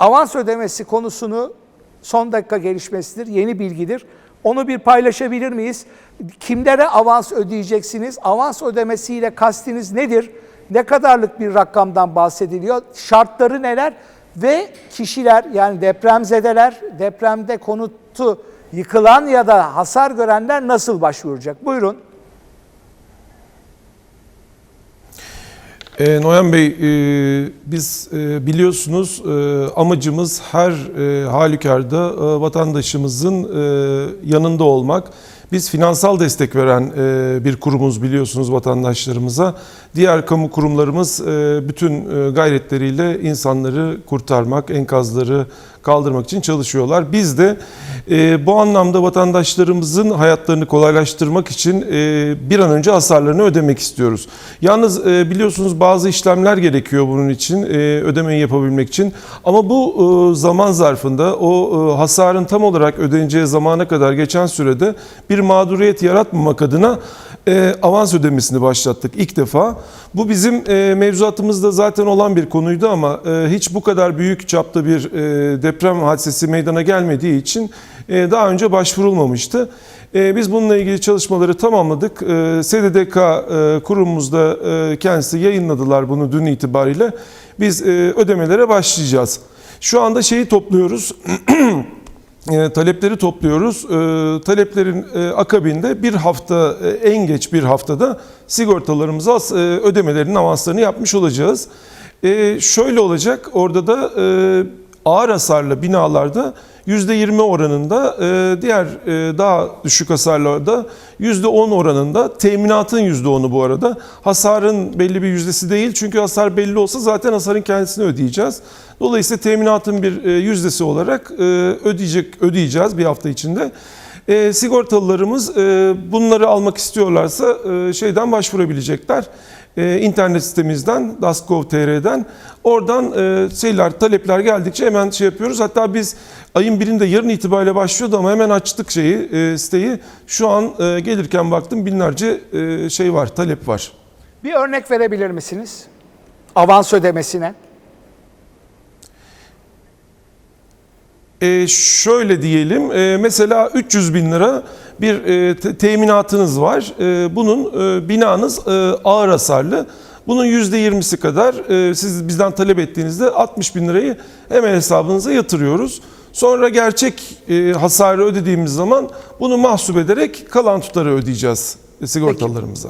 Avans ödemesi konusunu son dakika gelişmesidir, yeni bilgidir. Onu bir paylaşabilir miyiz? Kimlere avans ödeyeceksiniz? Avans ödemesiyle kastiniz nedir? Ne kadarlık bir rakamdan bahsediliyor? Şartları neler? Ve kişiler yani depremzedeler, depremde konutu yıkılan ya da hasar görenler nasıl başvuracak? Buyurun. E, Noyan Bey, e, biz e, biliyorsunuz e, amacımız her e, halükarda e, vatandaşımızın e, yanında olmak. Biz finansal destek veren e, bir kurumuz biliyorsunuz vatandaşlarımıza. Diğer kamu kurumlarımız e, bütün e, gayretleriyle insanları kurtarmak, enkazları kaldırmak için çalışıyorlar. Biz de bu anlamda vatandaşlarımızın hayatlarını kolaylaştırmak için bir an önce hasarlarını ödemek istiyoruz. Yalnız biliyorsunuz bazı işlemler gerekiyor bunun için, ödemeyi yapabilmek için. Ama bu zaman zarfında o hasarın tam olarak ödeneceği zamana kadar geçen sürede bir mağduriyet yaratmamak adına e, avans ödemesini başlattık ilk defa. Bu bizim e, mevzuatımızda zaten olan bir konuydu ama e, hiç bu kadar büyük çapta bir e, deprem hadisesi meydana gelmediği için e, daha önce başvurulmamıştı. E, biz bununla ilgili çalışmaları tamamladık. E, SDDK e, kurumumuzda e, kendisi yayınladılar bunu dün itibariyle. Biz e, ödemelere başlayacağız. Şu anda şeyi topluyoruz. e, talepleri topluyoruz. E, taleplerin e, akabinde bir hafta en geç bir haftada sigortalarımıza e, ödemelerin avanslarını yapmış olacağız. Şöyle olacak orada da ağır hasarlı binalarda %20 oranında e, diğer e, daha düşük hasarlarda %10 oranında teminatın %10'u bu arada hasarın belli bir yüzdesi değil çünkü hasar belli olsa zaten hasarın kendisini ödeyeceğiz. Dolayısıyla teminatın bir e, yüzdesi olarak ödeyecek ödeyeceğiz bir hafta içinde. Sigortalılarımız bunları almak istiyorlarsa şeyden başvurabilecekler. E, internet sitemizden, daskov.tr'den. Oradan e, şeyler, talepler geldikçe hemen şey yapıyoruz. Hatta biz ayın birinde yarın itibariyle başlıyordu ama hemen açtık şeyi, e, siteyi. Şu an e, gelirken baktım binlerce e, şey var, talep var. Bir örnek verebilir misiniz? Avans ödemesine. E, şöyle diyelim, e, mesela 300 bin lira bir e, te- teminatınız var. E, bunun e, binanız e, ağır hasarlı. Bunun %20'si kadar e, siz bizden talep ettiğinizde 60 bin lirayı hemen hesabınıza yatırıyoruz. Sonra gerçek e, hasarı ödediğimiz zaman bunu mahsup ederek kalan tutarı ödeyeceğiz sigortalarımıza.